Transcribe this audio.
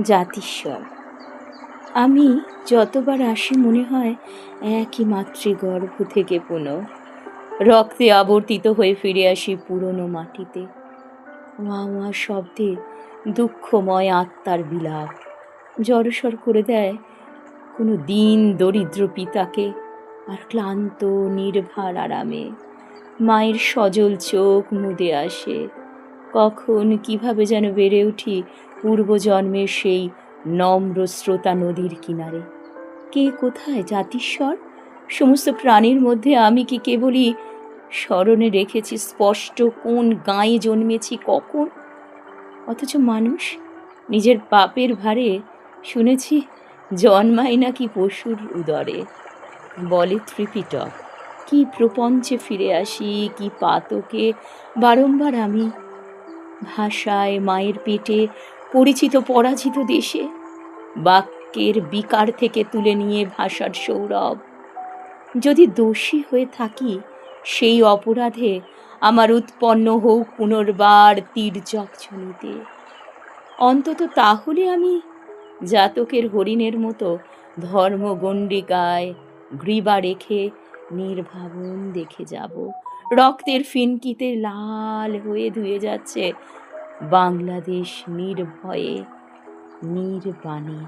জাতিস্বর। আমি যতবার আসি মনে হয় একই মাতৃগর্ভ থেকে পুনঃ রক্তে আবর্তিত হয়ে ফিরে আসি পুরনো মাটিতে। ওয়া শব্দে দুঃখময় আত্মার বিলাপ। জড়সড় করে দেয় কোনো দিন দরিদ্র পিতাকে আর ক্লান্ত নির্ভার আরামে। মায়ের সজল চোখ মুদে আসে। কখন কীভাবে যেন বেড়ে উঠি পূর্বজন্মের সেই নম্র স্রোতা নদীর কিনারে। কে কোথায়, জাতিস্বর? সমস্ত প্রাণীর মধ্যে আমি কি কেবলই স্মরণে রেখেছি স্পষ্ট কোন গায়ে জন্মেছি কখন? অথচ মানুষ নিজের পাপের ভারে শুনেছি জন্মায় নাকি পশুর উদরে। বলে ত্রিপিটক, কি প্রপঞ্চে ফিরে আসি, কি পাতকে? বারংবার আমি ভাষায় মায়ের পেটে পরিচিত পরাজিত দেশে। বাক্যের বিকার থেকে তুলে নিয়ে ভাষার সৌরভ। যদি দোষী হয়ে থাকি, সেই অপরাধে আমার উৎপন্ন হোক পুনর্বার তীর্যক ঝনিতে অন্তত তাহলে আমি জাতকের হরিণের মতো ধর্মগণ্ডিকায় গ্রীবা রেখে নির্ভাবন দেখে যাব। রক্তের ফিনকিতে লাল হয়ে ধুয়ে যাচ্ছে বাংলাদেশ নির্ভয়ে নির্বাণী।